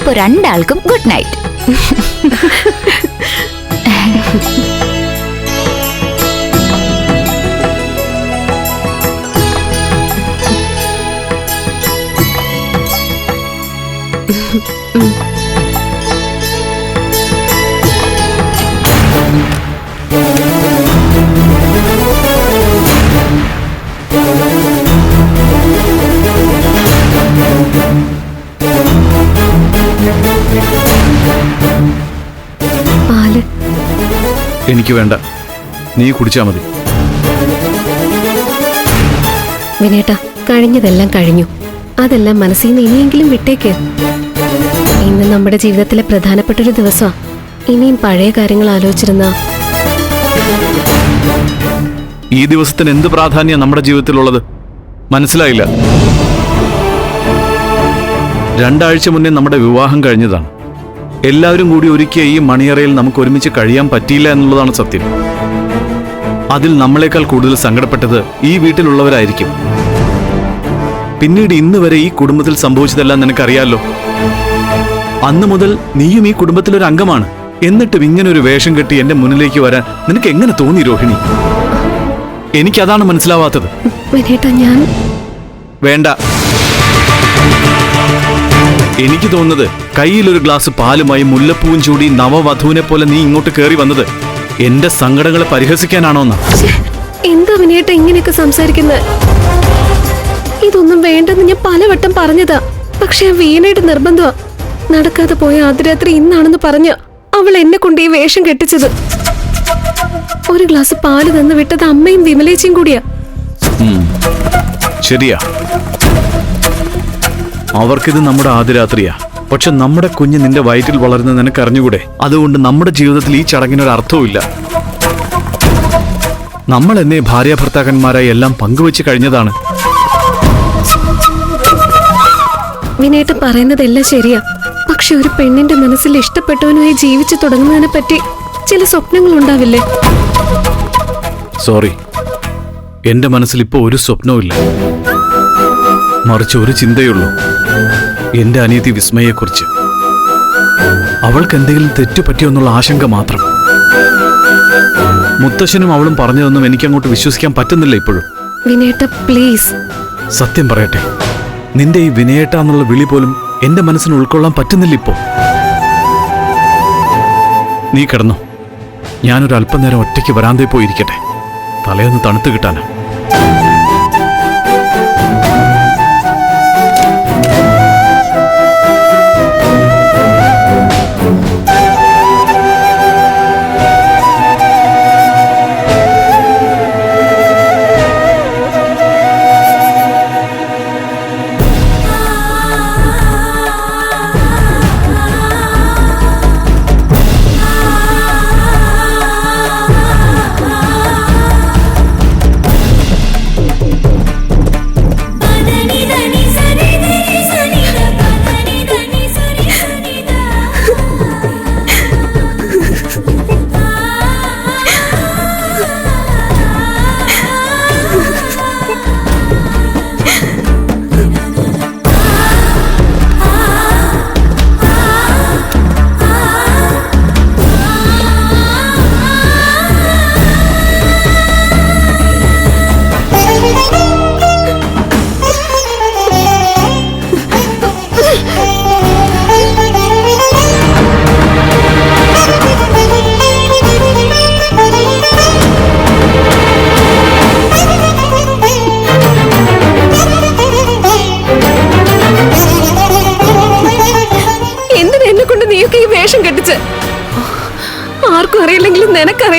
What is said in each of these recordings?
അപ്പൊ രണ്ടാൾക്കും good night പാല് എനിക്ക് വേണ്ട. നീ കുടിച്ചാ മതി. വിനേട്ട കഴിഞ്ഞതെല്ലാം കഴിഞ്ഞു. അതെല്ലാം മനസ്സിൽ നിന്ന് ഇനിയെങ്കിലും വിട്ടേക്ക്. ഇന്ന് നമ്മുടെ ജീവിതത്തിലെ പ്രധാനപ്പെട്ട ഒരു ദിവസമാ ഇനിയും പഴയ കാര്യങ്ങൾ ആലോചിച്ചിരുന്ന. ഈ ദിവസത്തിന് എന്ത് പ്രാധാന്യം നമ്മുടെ ജീവിതത്തിലുള്ളത്? മനസ്സിലായില്ല. രണ്ടാഴ്ച മുന്നേ നമ്മുടെ വിവാഹം കഴിഞ്ഞതാണ്. എല്ലാവരും കൂടി ഒരുക്കിയ ഈ മണിയറയിൽ നമുക്ക് ഒരുമിച്ച് കഴിയാൻ പറ്റിയില്ല എന്നുള്ളതാണ് സത്യം. അതിൽ നമ്മളെക്കാൾ കൂടുതൽ സങ്കടപ്പെട്ടത് ഈ വീട്ടിലുള്ളവരായിരിക്കും. പിന്നീട് ഇന്ന് വരെ ഈ കുടുംബത്തിൽ സംഭവിച്ചതെല്ലാം നിനക്കറിയാലോ? അന്ന് മുതൽ നീയും ഈ കുടുംബത്തിലൊരു അംഗമാണ്. എന്നിട്ടും ഇങ്ങനെ ഒരു വേഷം കെട്ടി എന്റെ മുന്നിലേക്ക് വരാൻ നിനക്ക് എങ്ങനെ തോന്നി രോഹിണി? എനിക്കതാണ് മനസ്സിലാവാത്തത്. ഞാൻ വേണ്ട. എനിക്ക് തോന്നുന്നത് കയ്യിലൊരു ഗ്ലാസ് പാലുമായി മുല്ലപ്പൂവും ചൂടി നവവധുവിനെ പോലെ നീ ഇങ്ങോട്ട് കയറി വന്നത് എന്റെ സങ്കടങ്ങളെ പരിഹസിക്കാനാണോന്നാ എന്താ വിനേട്ട ഇങ്ങനെയൊക്കെ സംസാരിക്കുന്നത് ഇതൊന്നും വേണ്ടെന്ന് ഞാൻ പലവട്ടം പറഞ്ഞതാ. പക്ഷെ ആ വീണയുടെ നിർബന്ധമാ നടക്കാതെ പോയ അതിരാത്രി ഇന്നാണെന്ന് പറഞ്ഞ അവൾ എന്നെ കൊണ്ട് ഈ വേഷം കെട്ടിച്ചത്. ഒരു ഗ്ലാസ് പാൽ തന്നു വിട്ടത് അമ്മയും വിമലേച്ചയും കൂടിയാ. ശരിയാ. അവർക്കിത് നമ്മുടെ ആദ്യരാത്രിയാ. പക്ഷെ നമ്മുടെ കുഞ്ഞ് നിന്റെ വയറ്റിൽ വളരുന്ന നിനക്ക് അറിഞ്ഞുകൂടെ അതുകൊണ്ട് നമ്മുടെ ജീവിതത്തിൽ ഈ ചടങ്ങിനൊരു അർത്ഥവുമില്ല നമ്മൾ എന്നെ ഭാര്യ ഭർത്താക്കന്മാരായി എല്ലാം പങ്കുവെച്ച് കഴിഞ്ഞതാണ്. വിനേട്ട് പറയുന്നതെല്ലാം ശരിയാ. പക്ഷെ ഒരു പെണ്ണിന്റെ മനസ്സിൽ ഇഷ്ടപ്പെട്ടവനുമായി ജീവിച്ചു തുടങ്ങുന്നതിനെ പറ്റി ചില സ്വപ്നങ്ങൾ ഉണ്ടാവില്ലേ സോറി. എന്റെ മനസ്സിൽ ഇപ്പോ ഒരു സ്വപ്നവും ഇല്ല മറിച്ച് ഒരു ചിന്തയുള്ളൂ. എന്റെ അനിയത്തി വിസ്മയെക്കുറിച്ച്. അവൾക്ക് എന്തെങ്കിലും തെറ്റു പറ്റിയോന്നുള്ള ആശങ്ക മാത്രം. മുത്തശ്ശനും അവളും പറഞ്ഞതൊന്നും എനിക്കങ്ങോട്ട് വിശ്വസിക്കാൻ പറ്റുന്നില്ല ഇപ്പോഴും. വിനേട്ട പ്ലീസ്. സത്യം പറയട്ടെ. നിന്റെ ഈ വിനയേട്ട എന്നുള്ള വിളി പോലും എന്റെ മനസ്സിന് ഉൾക്കൊള്ളാൻ പറ്റുന്നില്ല ഇപ്പോ. നീ കിടന്നു. ഞാനൊരു അല്പനേരം ഒറ്റയ്ക്ക് വരാന്തേ പോയിരിക്കട്ടെ. തലയൊന്ന് തണുത്തു കിട്ടാനാ.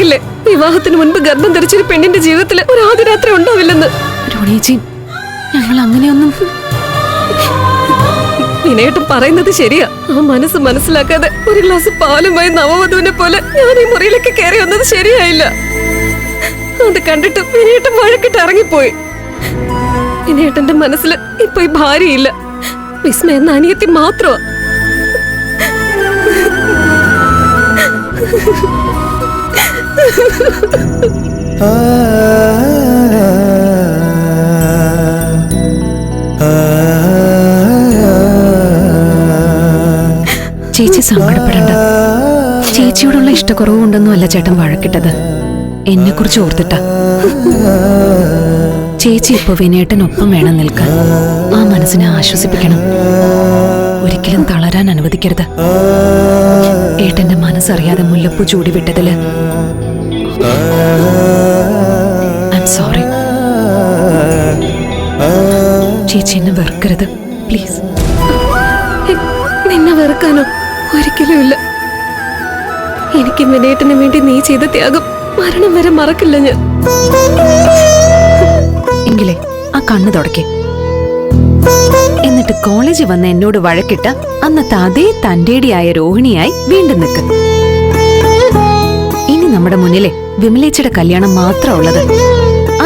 നിനക്കറിയില്ലേ വിവാഹത്തിന് മുൻപ് ഗർഭം ധരിച്ചൊരു പെണ്ണിന്റെ ജീവിതത്തിൽ ഒരു ആദ്യ രാത്രി ഉണ്ടാവില്ലെന്ന് രോണിയേച്ചി ഞങ്ങൾ അങ്ങനെയൊന്നും വിനയേട്ടൻ പറയുന്നത് ശരിയാ. ആ മനസ്സ് മനസ്സിലാക്കാതെ ഒരു ഗ്ലാസ് പാലുമായി നവവധുവിനെ പോലെ ഞാൻ ഈ മുറിയിലേക്ക് കയറി വന്നത് ശരിയായില്ല. അത് കണ്ടിട്ട് വിനയേട്ടൻ വഴക്കിട്ട് ഇറങ്ങിപ്പോയി. വിനയേട്ടന്റെ മനസ്സിൽ ഇപ്പൊ ഈ ഭാര്യയില്ല. വിസ്മയ എന്ന അനിയത്തി മാത്രമാ. ചേച്ചി സങ്കടപ്പെടണ്ട. ചേച്ചിയോടുള്ള ഇഷ്ടക്കുറവുണ്ടെന്നും അല്ല ചേട്ടൻ വഴക്കിട്ടത്. എന്നെ കുറിച്ച് ഓർത്തിട്ട. ചേച്ചി ഇപ്പൊ വിനേട്ടനൊപ്പം വേണം നിൽക്കാൻ. ആ മനസ്സിനെ ആശ്വസിപ്പിക്കണം. ഒരിക്കലും തളരാൻ അനുവദിക്കരുത്. ഏട്ടന്റെ മനസ്സറിയാതെ മുല്ലപ്പൂ ചൂടി വിട്ടതിൽ. സോറി ചേച്ചി എന്നെ വെറുക്കരുത്. പ്ലീസ് നിന്നെ വെറുക്കാനോ? ഒരിക്കലും ഇല്ല. എനിക്ക് വിനേട്ടന് വേണ്ടി നീ ചെയ്ത ത്യാഗം മരണം വരെ മറക്കില്ല ഞാൻ. എങ്കിലേ ആ കണ്ണു തുടക്കേ എന്നിട്ട് കോളേജിൽ വന്ന് എന്നോട് വഴക്കിട്ട അന്നത്തെ അതേ തന്റേടിയായ രോഹിണിയായി വീണ്ടും നിൽക്കും ഇനി നമ്മുടെ മുന്നിലെ വിമലേച്ചയുടെ കല്യാണം മാത്രം ഉള്ളത്.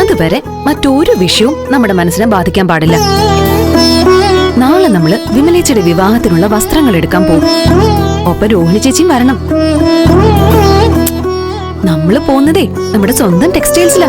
അതുവരെ മറ്റൊരു വിഷയവും നമ്മുടെ മനസ്സിനെ ബാധിക്കാൻ പാടില്ല. നാളെ നമ്മൾ വിമലേച്ചയുടെ വിവാഹത്തിനുള്ള വസ്ത്രങ്ങൾ എടുക്കാൻ പോകും ഒപ്പം രോഹിണി ചേച്ചിയും വരണം. നമ്മൾ പോകുന്നതേ നമ്മുടെ സ്വന്തം ടെക്സ്റ്റൈൽസിലാ